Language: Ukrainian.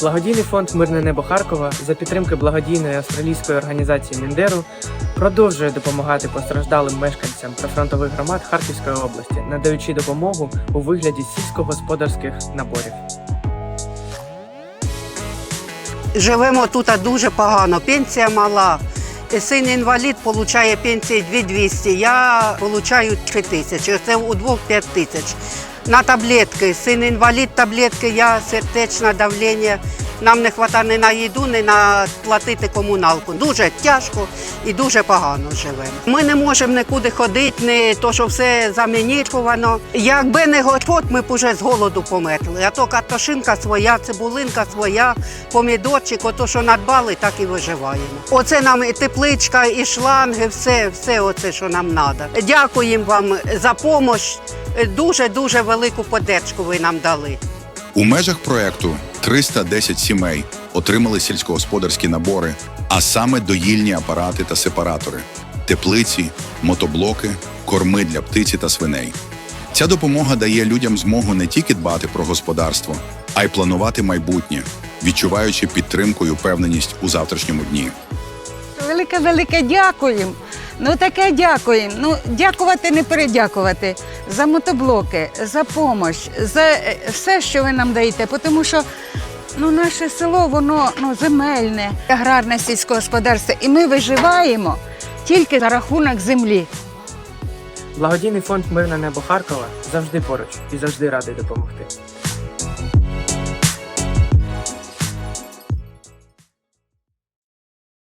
Благодійний фонд Мирне небо Харкова за підтримки благодійної австралійської організації Міндеру продовжує допомагати постраждалим мешканцям прифронтових громад Харківської області, надаючи допомогу у вигляді сільськогосподарських наборів. Живемо тут дуже погано, пенсія мала. Син інвалід отримує пенсію 2200, я отримую 3 тисячі, це у двох 5 тисяч. На таблетки, син інвалід, таблетки, я сердечне давлення. Нам не вистачає ні на їду, ні на платити комуналку. Дуже тяжко і дуже погано живемо. Ми не можемо нікуди ходити, не то, що все замінічувано. Якби не Господь, ми б уже з голоду померли. А то картошинка своя, цибулинка своя, помідорчик, ото що надбали, так і виживаємо. Оце нам і тепличка, і шланги, все, все оце, що нам треба. Дякуємо вам за допомогу. Дуже-дуже велику поддержку ви нам дали. У межах проекту 310 сімей отримали сільськогосподарські набори, а саме доїльні апарати та сепаратори, теплиці, мотоблоки, корми для птиці та свиней. Ця допомога дає людям змогу не тільки дбати про господарство, а й планувати майбутнє, відчуваючи підтримку і впевненість у завтрашньому дні. Велике, велике дякуємо. Ну таке дякуємо. Ну, дякувати не передякувати за мотоблоки, за допомогу, за е, все, що ви нам даєте. Тому що ну, наше село, воно ну, земельне, аграрне сільське господарство, і ми виживаємо тільки за рахунок землі. Благодійний фонд Мирне небо Харкова завжди поруч і завжди радий допомогти.